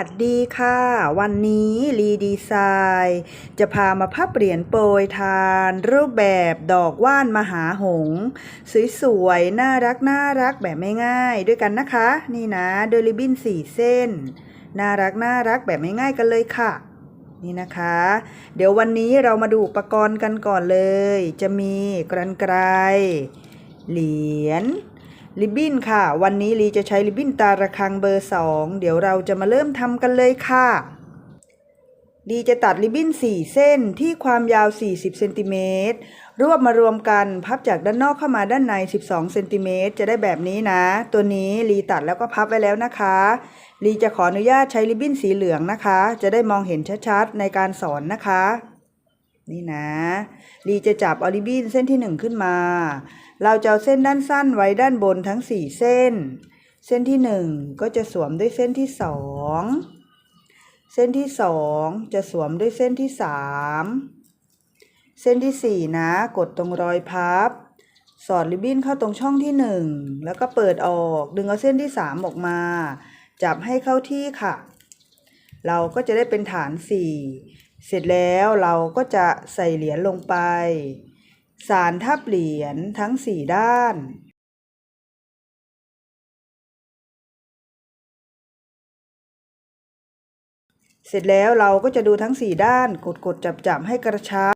วัสดีค่ะ วันนี้รีดีไซน์จะพามาพับเหรียญโปรยทาน รูปแบบดอกว่านมหาหงส์สวยๆ น่ารักน่ารักแบบไม่ง่ายด้วยกันนะคะ นี่นะโดยริบบิ้นสี่เส้น น่ารักน่ารักแบบไม่ง่ายกันเลยค่ะ นี่นะคะ เดี๋ยววันนี้เรามาดูอุปกรณ์กันก่อนเลย จะมีกรรไกรเหรียญ ริบบิ้นค่ะ วันนี้ลีจะใช้ริบบิ้นตาระคังเบอร์ 2 เดี๋ยวเราจะมาเริ่มทำกันเลยค่ะลีจะตัดริบบิ้น 4 เส้นที่ความยาว 40เซนติเมตรรวบมารวมกันพับจากด้านนอกเข้ามาด้านใน 12เซนติเมตรจะได้แบบนี้นะ ตัวนี้ลีตัดแล้วก็พับไว้แล้วนะคะลีจะขออนุญาตใช้ริบบิ้นสีเหลืองนะคะ จะได้มองเห็นชัดๆในการสอนนะคะ นี่นะลีจะจับเอาริบบิ้นเส้นที่ 1 ขึ้นมา เราจะเอาเส้นด้านสั้นไว้ด้านบนทั้ง 4 เส้น เส้นที่ 1 ก็จะสวมด้วยเส้นที่ 2 เส้นที่ 2 จะสวมด้วยเส้นที่ 3 เส้นที่ 4 นะ กดตรงรอยพับ สอดริบบิ้นเข้าตรงช่องที่ 1 แล้วก็เปิดออก ดึงเอาเส้นที่ 3 ออกมา จับให้เข้าที่ค่ะ เราก็จะได้เป็นฐาน 4 เสร็จแล้วเราก็จะใส่เหรียญลงไป สารทับเหรียญทั้ง4ด้าน เสร็จแล้วเราก็จะดูทั้ง4ด้านกดกดจับจับให้กระชับ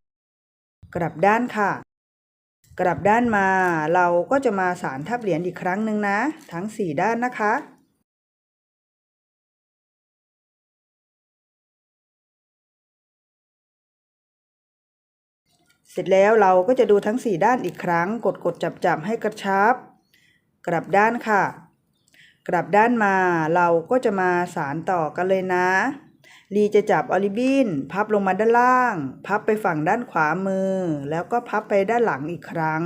กลับด้านค่ะ กลับด้านมาเราก็จะมาสารทับเหรียญอีกครั้งหนึ่งนะ ทั้ง4ด้านนะคะ เสร็จแล้วเราก็จะดูทั้ง 4 ด้านอีกครั้ง กดกดจับจับให้กระชับ กลับด้านค่ะ กลับด้านมาเราก็จะมาสารต่อกันเลยนะลีจะจับออลิบินพับลงมาด้านล่าง พับไปฝั่งด้านขวามือ แล้วก็พับไปด้านหลังอีกครั้ง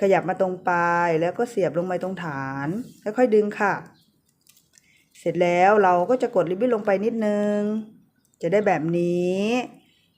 ขยับมาตรงปลายแล้วก็เสียบลงไปตรงฐานค่อยๆดึงค่ะ เสร็จแล้วเราก็จะกดริบบิ้นลงไปนิดนึง จะได้แบบนี้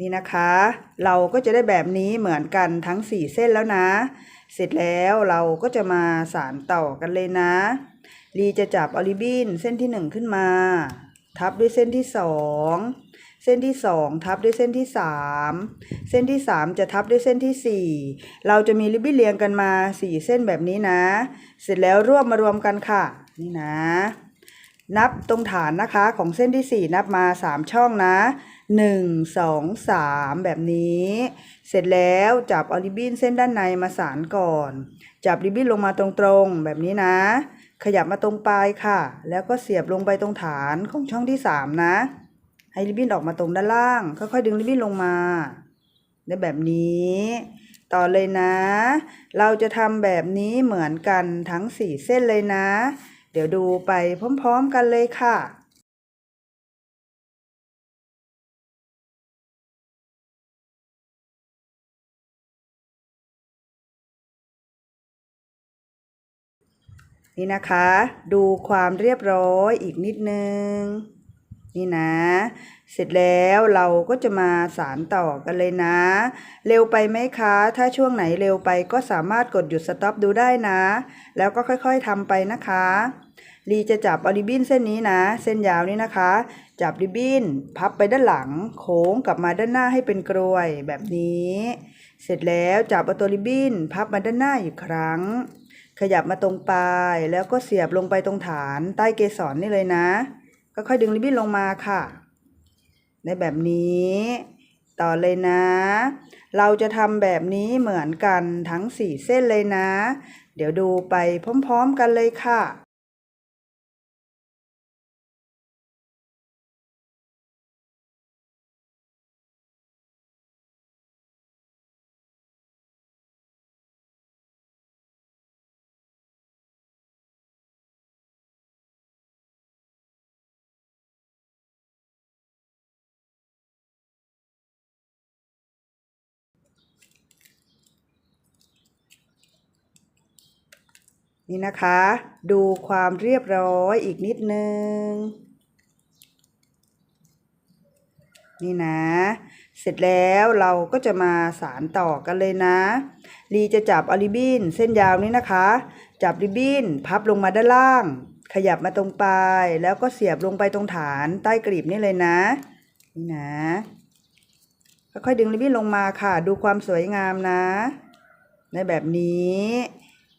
นี่นะคะ เราก็จะได้แบบนี้เหมือนกันทั้ง 4 เส้นแล้วนะ เสร็จแล้วเราก็จะมาสารต่อกันเลยนะลีจะจับออลิบินเส้นที่ 1 ขึ้นมา ทับด้วยเส้นที่ 2 เส้นที่ 2 ทับด้วยเส้นที่ 3 เส้นที่ 3 จะทับด้วยเส้นที่ 4 เราจะมีริบบิ้นเรียงกันมา 4 เส้นแบบนี้นะ เสร็จแล้วรวบมารวมกันค่ะ นี่นะ นับตรงฐานนะคะของเส้นที่ 4 นับมา 3 ช่องนะ 1 2 3 แบบนี้ เสร็จแล้วจับออริบบินเส้นด้านในมาสานก่อน จับริบบิ้นลงมาตรงๆ แบบนี้นะ ขยับมาตรงปลายค่ะ แล้วก็เสียบลงไปตรงฐานของช่องที่ 3 นะ ให้ริบบิ้นออกมาตรงด้านล่าง ค่อยๆดึงริบบิ้นลงมา ได้แบบนี้ ต่อเลยนะ เราจะทำแบบนี้เหมือนกันทั้ง 4 เส้นเลยนะ เดี๋ยวดูไปพร้อม ๆ กันเลยค่ะ นี่นะคะ ดูความเรียบร้อยอีกนิดนึง นี่นะ เสร็จแล้วเราก็จะมาสารต่อกันเลยนะ เร็วไปไหมคะ ถ้าช่วงไหนเร็วไปก็สามารถกดหยุดสต็อปดูได้นะ แล้วก็ค่อยๆทำไปนะคะลีจะจับออริบบินเส้นนี้นะ เส้นยาวนี้นะคะ จับริบบิ้นพับไปด้านหลัง โค้งกลับมาด้านหน้าให้เป็นกรวยแบบนี้ เสร็จแล้วจับเอาตัวริบบิ้นพับมาด้านหน้าอีกครั้ง ขยับมาตรงปลายแล้วก็เสียบลงไปตรงฐานใต้เกสรนี่เลยนะก็ค่อยดึงริบบิ้นลงมาค่ะในแบบนี้ ต่อเลยนะ เราจะทำแบบนี้เหมือนกันทั้ง4เส้นเลยนะ เดี๋ยวดูไปพร้อมๆกันเลยค่ะ นี่นะคะ ดูความเรียบร้อยอีกนิดนึง นี่นะ เสร็จแล้วเราก็จะมาสารต่อกันเลยนะ ลีจะจับอาริบินเส้นยาวนี้นะคะ จับริบบินพับลงมาด้านล่าง ขยับมาตรงปลายแล้วก็เสียบลงไปตรงฐานใต้กลีบนี่เลยนะ นี่นะค่อยๆดึงริบบิ้นลงมาค่ะ ดูความสวยงามนะ ในแบบนี้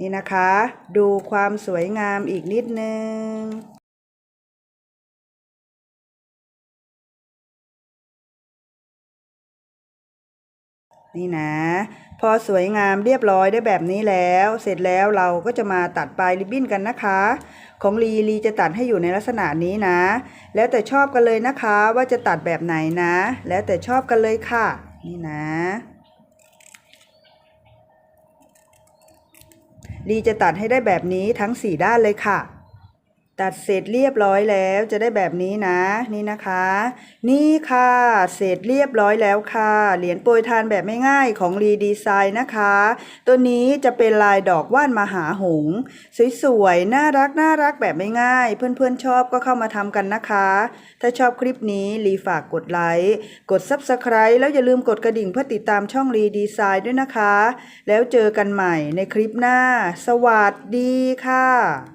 นี่นะคะ ดูความสวยงามอีกนิดนึงนี่นะ พอสวยงามเรียบร้อยได้แบบนี้แล้ว เสร็จแล้วเราก็จะมาตัดปลายริบบิ้นกันนะคะ ของลีลีจะตัดให้อยู่ในลักษณะนี้นะ แล้วแต่ชอบกันเลยนะคะว่าจะตัดแบบไหนนะ แล้วแต่ชอบกันเลยค่ะ นี่นะ ดีจะตัดให้ได้แบบนี้ทั้งสี่ด้านเลยค่ะ ตัดเสร็จเรียบร้อยแล้วจะได้แบบนี้นะ นี่นะคะ นี่ค่ะ เสร็จเรียบร้อยแล้วค่ะ เหรียญโปรยทานแบบไม่ง่ายของรีดีไซน์นะคะ ตัวนี้จะเป็นลายดอกว่านมหาหงส์สวยๆน่ารักน่ารักแบบไม่ง่ายเพื่อนๆชอบก็เข้ามาทำกันนะคะ ถ้าชอบคลิปนี้รีฝากกดไลค์กด Subscribe แล้วอย่าลืมกดกระดิ่งเพื่อติดตามช่องรีดีไซน์ด้วยนะคะ แล้วเจอกันใหม่ในคลิปหน้า สวัสดีค่ะ